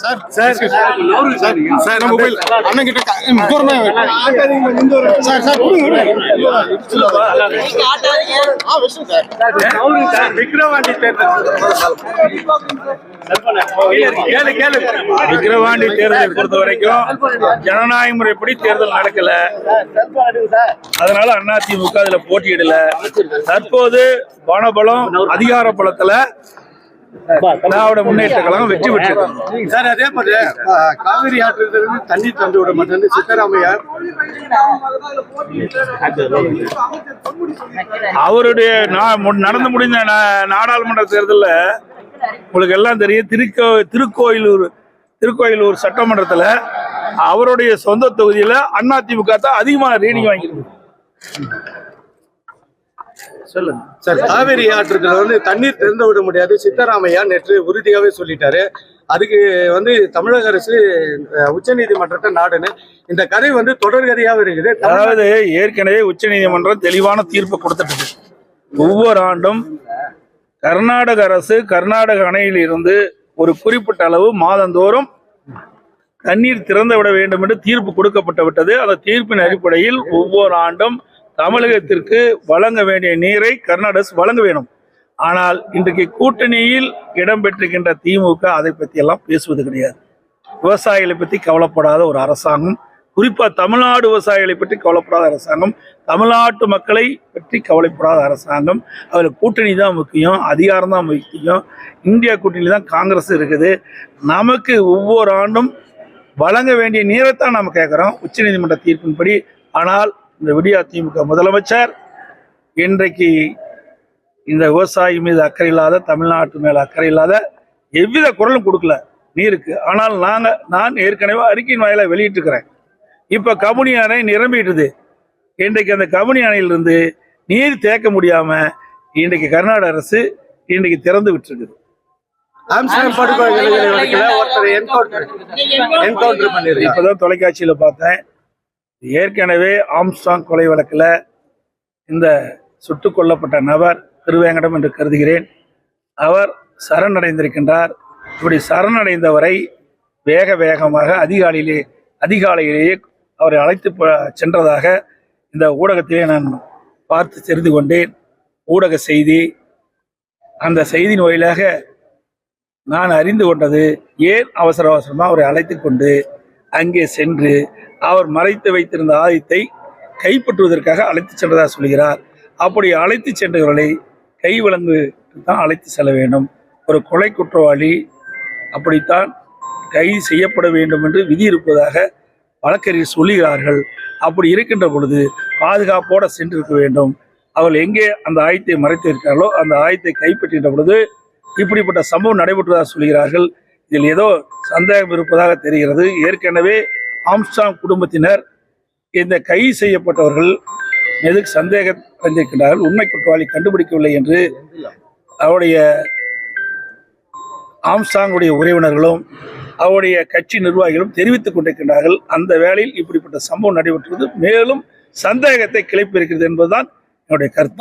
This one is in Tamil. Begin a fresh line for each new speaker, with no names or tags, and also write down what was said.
Sir sir sir sir? நம்ம மொபைல் அண்ணன் கிட்ட க- ம், தூரமா சார் சார் கொடுங்க, கொடுங்க. ஆ, வச்சுருங்க சார்.
விக்கிரவாண்டி விக்கிரவாண்டி தேர்தலை பொறுத்த வரைக்கும் ஜனநாயக முறைப்படி தேர்தல் நடக்கல. அதனால அதிமுக அதுல போட்டியிடல. தற்போது பணபலம் அதிகார பலத்துல திராவிட முன்னேற்ற கழகம் வெற்றி பெற்றிருக்கு
சார் அதே மாதிரி அஹ், காவிரி ஆற்றிலிருந்து தண்ணீர் தந்து விட மாட்டேன்
அவருடைய நடந்து முடிந்த நா- நாடாளுமன்ற தேர்தல்ல உங்களுக்கு எல்லாம் தெரியும் திருக்கோ திருக்கோயிலூர் திருக்கோயிலூர் சட்டமன்றத்துல அவருடைய சொந்த தொகுதியில அதிமுக தான் அதிகமான ரீடிங் வாங்கியிருக்கு சொல்லுங்க.
சார் காவிரி ஆற்றுல வந்து தண்ணீர் திறந்து விட முடியாது. சித்தராமையா நேற்று உறுதியாவே சொல்லிட்டாரு. அதுக்கு வந்து தமிழக அரசு உச்ச நீதிமன்றத்தை நாடுன்னு. இந்த கதை வந்து தொடர்கதையாவே இருக்குது.
அதாவது ஏற்கனவே உச்சநீதிமன்றம் தெளிவான தீர்ப்பு கொடுத்துட்டு. ஒவ்வொரு ஆண்டும் கர்நாடக அரசு கர்நாடக அணையில் இருந்து ஒரு குறிப்பிட்ட அளவு மாதந்தோறும் தண்ணீர் திறந்து விட வேண்டும் என்று தீர்ப்பு கொடுக்கப்பட்டு விட்டது. அந்த தீர்ப்பின் அடிப்படையில் ஒவ்வொரு ஆண்டும் தமிழகத்திற்கு வழங்க வேண்டிய நீரை கர்நாடக வழங்க வேண்டும் ஆனால் இன்றைக்கு கூட்டணியில் இடம்பெற்றிருக்கின்ற திமுக அதை பற்றி எல்லாம் பேசுவது கிடையாது. விவசாயிகளை பற்றி கவலைப்படாத ஒரு அரசாங்கம் குறிப்பாக தமிழ்நாடு விவசாயிகளை பற்றி கவலைப்படாத அரசாங்கம் தமிழ்நாட்டு மக்களை பற்றி கவலைப்படாத அரசாங்கம் அதில் கூட்டணி தான் முக்கியம் அதிகாரம் தான் முக்கியம். இந்தியா கூட்டணி தான் காங்கிரஸ் இருக்குது. நமக்கு ஒவ்வொரு ஆண்டும் வழங்க வேண்டிய நீரைத்தான் நம்ம கேட்குறோம். உச்சநீதிமன்ற தீர்ப்பின்படி. ஆனால் இந்த விடியா திமுக முதலமைச்சர் இன்றைக்கு இந்த விவசாயி மீது அக்கறை இல்லாத தமிழ்நாட்டு மேல அக்கறை இல்லாத எவ்வித குரலும் கொடுக்கல நீருக்கு. ஆனால் நாங்க நான் ஏற்கனவே அறிக்கையின் வாயில வெளியிட்டிருக்கிறேன். இப்ப கமுனி அணை நிரம்பிட்டுது. இன்றைக்கு அந்த கமுனி அணையிலிருந்து நீர் தேக்க முடியாம இன்றைக்கு கர்நாடக அரசு இன்றைக்கு திறந்து விட்டுருக்குது. இப்பதான் தொலைக்காட்சியில பார்த்தேன். ஏற்கனவே ஆம்ஸ்டாங் கொலை வழக்கில் இந்த சுட்டுக் கொல்லப்பட்ட நபர் திருவேங்கடம் என்று கருதுகிறேன். அவர் சரணடைந்திருக்கின்றார். இப்படி சரணடைந்தவரை வேக வேகமாக அதிகாலையிலே அதிகாலையிலேயே அவரை அழைத்து சென்றதாக இந்த ஊடகத்திலே நான் பார்த்து தெரிந்து கொண்டேன். ஊடக செய்தி அந்த செய்தியின் வாயிலாக நான் அறிந்து கொண்டது ஏன் அவசர அவசரமாக அவரை அழைத்து கொண்டு அங்கே சென்று அவர் மறைத்து வைத்திருந்த ஆயுதத்தை கைப்பற்றுவதற்காக அழைத்து சென்றதாக சொல்கிறார். அப்படி அழைத்து சென்றவர்களை கை விலங்கு தான் அழைத்து செல்ல வேண்டும். ஒரு கொலை குற்றவாளி அப்படித்தான் கைது செய்யப்பட வேண்டும் என்று விதி இருப்பதாக வழக்கறிஞர் சொல்லுகிறார்கள். அப்படி இருக்கின்ற பொழுது பாதுகாப்போடு சென்றிருக்க வேண்டும். அவர்கள் எங்கே அந்த ஆயத்தை மறைத்து இருக்கிறார்களோ அந்த ஆயத்தை கைப்பற்றுகின்ற பொழுது இப்படிப்பட்ட சம்பவம் நடைபெற்றதாக சொல்கிறார்கள் இதில் ஏதோ சந்தேகம் இருப்பதாக தெரிகிறது. ஏற்கனவே ஆம்ஸ்டாங் குடும்பத்தினர் இந்த கைது செய்யப்பட்டவர்கள் மீது சந்தேகம் அடைந்திருக்கின்றார்கள் உண்மை குற்றவாளி கண்டுபிடிக்கவில்லை என்று அவருடைய ஆம்ஸ்டாங்குடைய உறவினர்களும் அவருடைய கட்சி நிர்வாகிகளும் தெரிவித்துக் கொண்டிருக்கின்றார்கள். அந்த வேளையில் இப்படிப்பட்ட சம்பவம் நடைபெற்றது. மேலும் சந்தேகத்தை கிளப்பி இருக்கிறது என்பதுதான் என்னுடைய கருத்து.